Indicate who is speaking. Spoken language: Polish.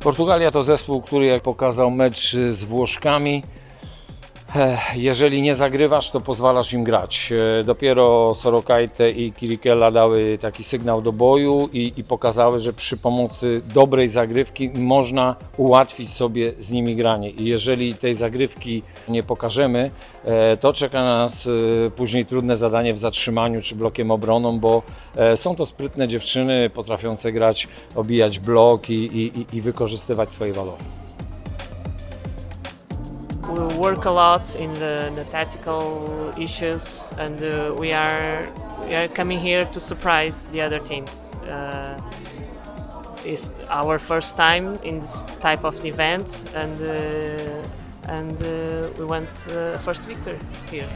Speaker 1: Portugalia to zespół, który jak pokazał mecz z Włoszkami, jeżeli nie zagrywasz, to pozwalasz im grać. E, Dopiero Sorokajte i Kirikella dały taki sygnał do boju i, i pokazały, że przy pomocy dobrej zagrywki można ułatwić sobie z nimi granie. I jeżeli tej zagrywki nie pokażemy, e, to czeka nas e, później trudne zadanie w zatrzymaniu czy blokiem obroną, bo są to sprytne dziewczyny potrafiące grać, obijać blok i, i- i wykorzystywać swoje walory.
Speaker 2: We work a lot in the, the tactical issues and uh, we are we are coming here to surprise the other teams. Uh, it's our first time in this type of event and uh, and uh, we want uh, first victory here